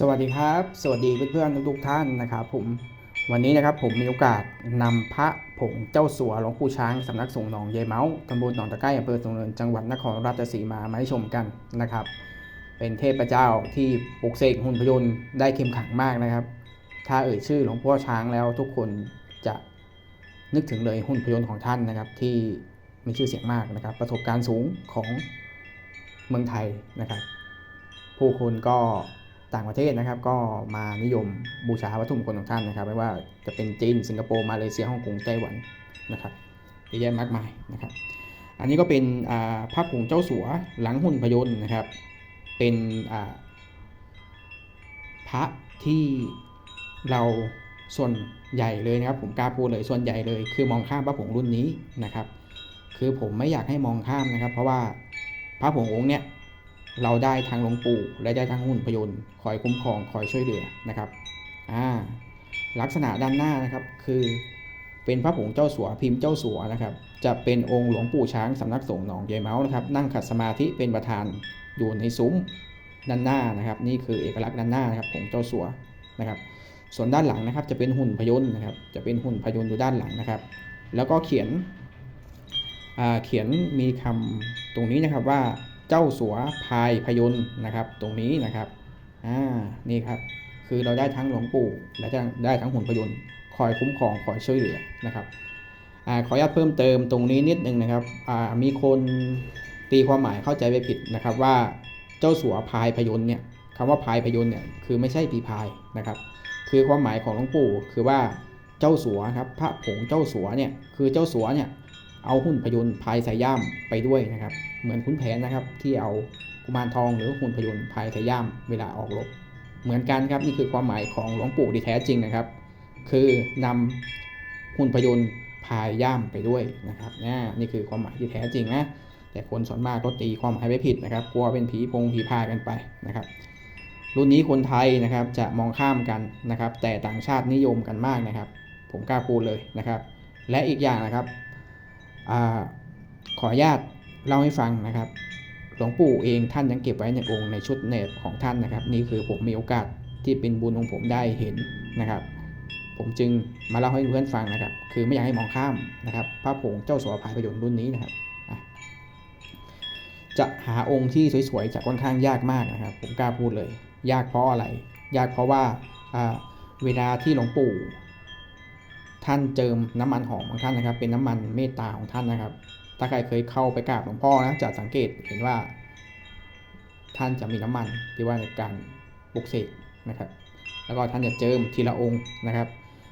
สวัสดีครับ สวัสดีเพื่อนๆทุกท่านนะครับผมวันนี้นะครับผมมีโอกาสนำพระผงเจ้าสัวหลวงปู่ช้างสำนักสงฆ์หนองยายเมาตำบลหนองตะไคร้อำเภอสงเนินจังหวัดนครราชสีมามาให้ชมกันนะครับ เป็นเทพเจ้าที่ปลุกเสกหุ่นพยนต์ได้เข้มขังมากนะครับ ถ้าเอ่ยชื่อหลวงพ่อช้างแล้วทุกคนจะนึกถึงเลยหุ่นพยนต์ของท่านนะครับ ที่มีชื่อเสียงมากนะครับ ประสบการณ์สูงของเมืองไทยนะครับ ผู้คนก็ ต่างประเทศนะครับก็มานิยมบูชาวัตถุมงคลของท่านนะครับ ไม่ว่าจะเป็นจีนสิงคโปร์มาเลเซียฮ่องกงไต้หวันนะครับเยอะแยะมากมายนะครับ อันนี้ก็เป็นอ่าภาพผงเจ้าสัวหลังหุ่นพยนต์นะครับ เป็นอ่าพระที่เราส่วนใหญ่เลยนะครับ ผมกล้าพูดเลยส่วนใหญ่เลย คือมองข้ามพระผงรุ่นนี้นะครับ คือผมไม่อยากให้มองข้ามนะครับ เพราะว่าพระผงองค์เนี้ย เราได้ทางหลวงปู่และได้ทางหุ่นพยนต์คอยคุ้มครองคอยช่วยเหลือนะครับอ่าลักษณะด้านหน้านะครับคือเป็นพระผงเจ้าสัวพิมพ์เจ้าสัวนะครับ จะเป็นองค์หลวงปู่ช้างสำนักสงฆ์หนองยายเมานะครับ นั่งขัดสมาธิเป็นประธานอยู่ในซุ้มด้านหน้านะครับ นี่คือเอกลักษณ์ด้านหน้านะครับผงเจ้าสัวนะครับ ส่วนด้านหลังนะครับ จะเป็นหุ่นพยนต์นะครับ จะเป็นหุ่นพยนต์อยู่ด้านหลังนะครับ แล้วก็เขียนเขียนมีคำตรงนี้นะครับว่า เจ้าสัวพายพยนต์นะครับ ตรงนี้นะครับอ่านี่ครับ คือเราได้ทั้งหลวงปู่และได้ทั้งหุ่นพยนต์คอยคุ้มครองคอยช่วยเหลือนะครับอ่าขออนุญาตเพิ่มเติมตรงนี้นิดนึงนะครับอ่ามีคนตีความหมายเข้าใจไปผิดนะครับว่าเจ้าสัวพายพยนต์เนี่ยคำว่าพายพยนต์เนี่ยคือไม่ใช่ปีพายนะครับ คือความหมายของหลวงปู่คือว่าเจ้าสัวครับพระผงเจ้าสัวเนี่ยคือเจ้าสัวเนี่ย เอาหุ่นพยนต์พายสายย่ามไปด้วยนะครับ เหมือนขุนแผนนะครับ ที่เอากุมารทองหรือหุ่นพยนต์พายสายย่ามเวลาออกรบเหมือนกันครับนี่คือความหมายของหลวงปู่ที่แท้จริงนะครับ คือนำหุ่นพยนต์พายย่ามไปด้วยนะครับนะนี่คือความหมายที่แท้จริงนะแต่คนส่วนมากก็ตีความหมายไปผิดนะครับ กลัวเป็นผีพงผีพายกันไปนะครับรุ่นนี้คนไทยนะครับจะมองข้ามกันนะครับ แต่ต่างชาตินิยมกันมากนะครับ ผมกล้าพูดเลยนะครับ และอีกอย่างนะครับ อขออนุญาตเล่าให้ฟังนะครับ หลวงปู่เองท่านยังเก็บไว้ในองค์ในชุดเนบของท่านนะครับ นี่คือผมมีโอกาสที่เป็นบุญของผมได้เห็นนะครับ ผมจึงมาเล่าให้เพื่อนฟังนะครับ คือไม่อยากให้มองข้ามนะครับพระผงเจ้าสัวภายประโยชน์รุ่นนี้นะครับจะหาองค์ที่สวยๆจะค่อนข้างยากมากนะครับ ผมกล้าพูดเลย ยากเพราะอะไร ยากเพราะว่าเวลาที่หลวงปู่ ท่านเจิมน้ำมันหอมของท่านนะครับ เป็นน้ำมันเมตตาของท่านนะครับ ถ้าใครเคยเข้าไปกราบหลวงพ่อนะจะสังเกตเห็นว่า ท่านจะมีน้ำมันที่ว่าในการปลุกเสกนะครับ แล้วก็ท่านจะเจิมทีละองค์นะครับ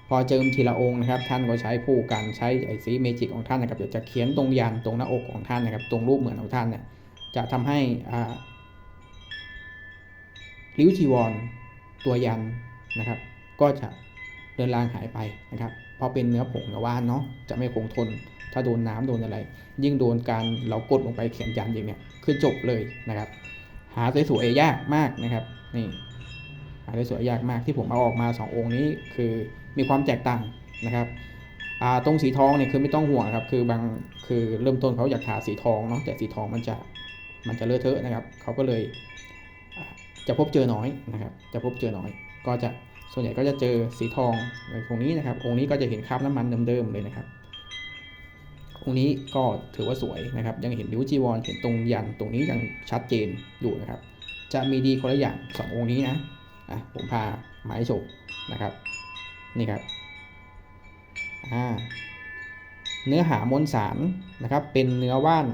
พอเจิมทีละองค์นะครับ ท่านก็ใช้ผู้กันใช้ไอซีเมจิกของท่านนะครับเดี๋ยวจะเขียนตรงยันตรงหน้าอกของท่านนะครับ ตรงรูปเหมือนของท่านเนี่ยจะทำให้อ่าริ้วจีวรตัวยันนะครับ ก็จะเดินลางหายไปนะครับ พราะเป็นเนื้อผงเนื้อว่านเนาะจะไม่คงทน ถ้าโดนน้ำโดนอะไร ยิ่งโดนการเรากดลงไปเขียนยันอย่างเนี้ยคือจบเลยนะครับ หาสวยๆยากมากนะครับนี่หาสวยๆยากมากที่ผมเอาออกมา 2 องค์นี้คือมีความแตกต่างนะครับตรงสีทองเนี่ยคือไม่ต้องห่วงครับ คือบางคือเริ่มต้นเขาอยากทาสีทองเนาะแต่สีทองมันจะมันจะเลอะเทอะนะครับเขาก็เลยจะพบเจอน้อยนะครับ จะพบเจอน้อยก็จะ ส่วนใหญ่ก็จะเจอสีทองในตรงนี้นะครับ องค์นี้ก็จะเห็นคราบน้ำมันเดิมๆเลยนะครับ องค์นี้ก็ถือว่าสวยนะครับ ยังเห็นริ้วจีวรเห็นตรงยันตรงนี้ยังชัดเจนอยู่นะครับ จะมีดีคนละอย่างสององค์นี้นะอะผมพาหมายโฉกนะครับ นี่ครับอ่าเนื้อหามวลสารนะครับ เป็นเนื้อว่าน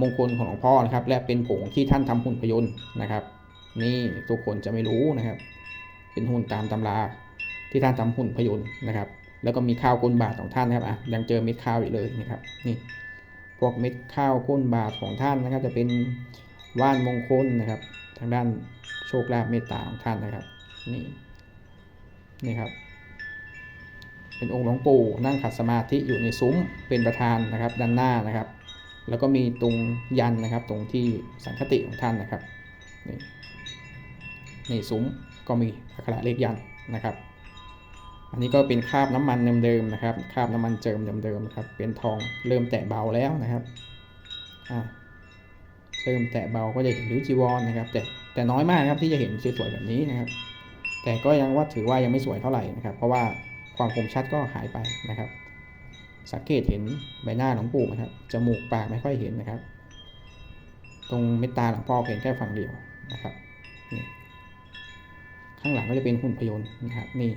มงคลของหลวงพ่อนะครับ และเป็นผงที่ท่านทำหุ่นพยนต์นะครับ นี่ทุกคนจะไม่รู้นะครับ เป็นหุ่นตามตำราที่ท่านทำหุ่นพยนต์นะครับ แล้วก็มีข้าวก้นบาทของท่านนะครับอะยังเจอเม็ดข้าวอีกเลยนะครับนี่พวกเม็ดข้าวก้นบาทของท่านนะครับ จะเป็นว่านมงคลนะครับ ทางด้านโชคลาภเมตตาของท่านนะครับนี่นี่ครับ เป็นองค์หลวงปู่นั่งขัดสมาธิอยู่ในซุ้มเป็นประธานนะครับ ด้านหน้านะครับ แล้วก็มีตรงยันนะครับ ตรงที่สังคติของท่านนะครับนี่นี่ซุ้ม ก็มีอักขระเลขยันนะครับ อันนี้ก็เป็นคราบน้ำมันเดิมๆนะครับคราบน้ำมันเจิมเดิมๆนะครับ เป็นทองเริ่มแตะเบาแล้วนะครับอ่าเริ่มแตะเบาก็จะเห็นริ้วจีวรนนะครับ แต่แต่น้อยมากครับที่จะเห็นสวยๆแบบนี้นะครับ แต่ก็ยังว่าถือว่ายังไม่สวยเท่าไหร่นะครับ เพราะว่าความคมชัดก็หายไปนะครับ สังเกตเห็นใบหน้าหลวงปู่นะครับจมูกปากไม่ค่อยเห็นนะครับ ตรงเม็ดตาหลวงพ่อเห็นแค่ฝั่งเดียวนะครับนี่ ข้างหลังก็จะเป็นหุ่นพยนต์นะครับ นี่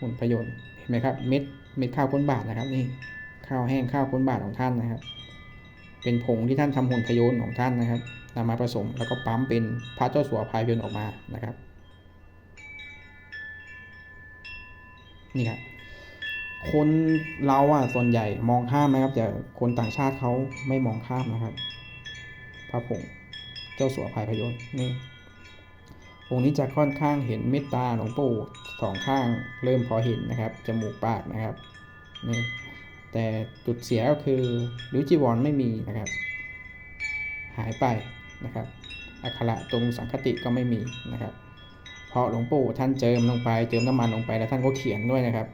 หุ่นพยนต์เห็นไหมครับ เม็ดเม็ดข้าวก้นบาทนะครับนี่ข้าวแห้งข้าวก้นบาทของท่านนะครับ เป็นผงที่ท่านทำหุ่นพยนต์ของท่านนะครับนำมาผสมแล้วก็ปั๊มเป็นพระเจ้าสัวพายพยนต์ออกมานะครับ นี่ครับคนเราอะส่วนใหญ่มองข้ามนะครับ แต่คนต่างชาติเขาไม่มองข้ามนะครับ พระผงเจ้าสัวพายพยนต์นี่ องค์นี้จะค่อนข้างเห็นเมตตาหลวงปู่สองข้างเริ่มพอเห็นนะครับจมูกปากนะครับนี่แต่จุดเสียก็คือริ้วจีวรไม่มีนะครับ หายไปนะครับอักขระตรงสังคติก็ไม่มีนะครับ เพราะหลวงปู่ท่านเจิมลงไปเจิมน้ำมันลงไปแล้วท่านก็เขียนด้วยนะครับ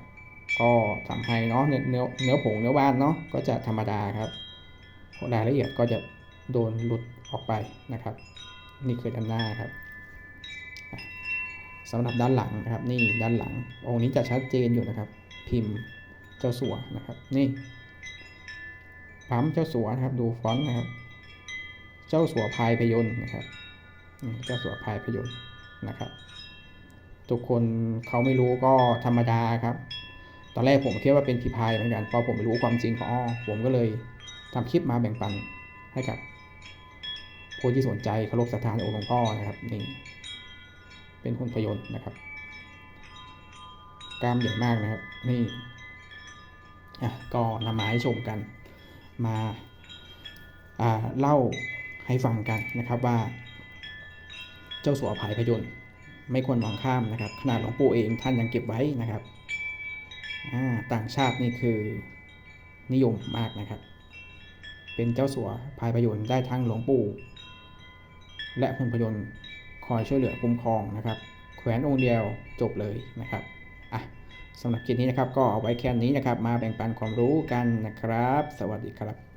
ก็ทำให้เนาะเนื้อเนื้อผงเนื้อบ้านเนาะก็จะธรรมดาครับรายละเอียดก็จะโดนหลุดออกไปนะครับ นี่คือด้านหน้าครับ สำหรับด้านหลังนะครับ นี่ด้านหลัง องค์นี้จะชัดเจนอยู่นะครับ พิมพ์เจ้าสัวนะครับ นี่ปั๊มเจ้าสัวนะครับ ดูฟอนต์นะครับ เจ้าสัวพายพยนต์นะครับเจ้าสัวพายพยนต์นะครับ ทุกคนเขาไม่รู้ก็ธรรมดาครับ ตอนแรกผมคิดว่าเป็นผีพายเหมือนกันพอผมรู้ความจริงของอ้อผมก็เลยทำคลิปมาแบ่งปันให้กับผู้ที่สนใจเคารพศรัทธาในองค์หลวงพ่อนะครับนี่ เป็นหุ่นพยนต์นะครับ กล้ามใหญ่มากนะครับ นี่อะก็นำมาให้ชมกัน มาอ่าเล่าให้ฟังกันนะครับว่า เจ้าสัวภายพยนต์ไม่ควรมองข้ามนะครับ ขนาดหลวงปู่เองท่านยังเก็บไว้นะครับอ่าต่างชาตินี่คือนิยมมากนะครับ เป็นเจ้าสัวภายประโยชน์ได้ทั้งหลวงปู่และหุ่นพยนต์ อยช่วยเหลือคุ้มครองนะครับ แขวนองค์เดียวจบเลยนะครับอะสำหรับคลิปนี้นะครับก็เอาไว้แค่นี้นะครับ มาแบ่งปันความรู้กันนะครับ สวัสดีครับ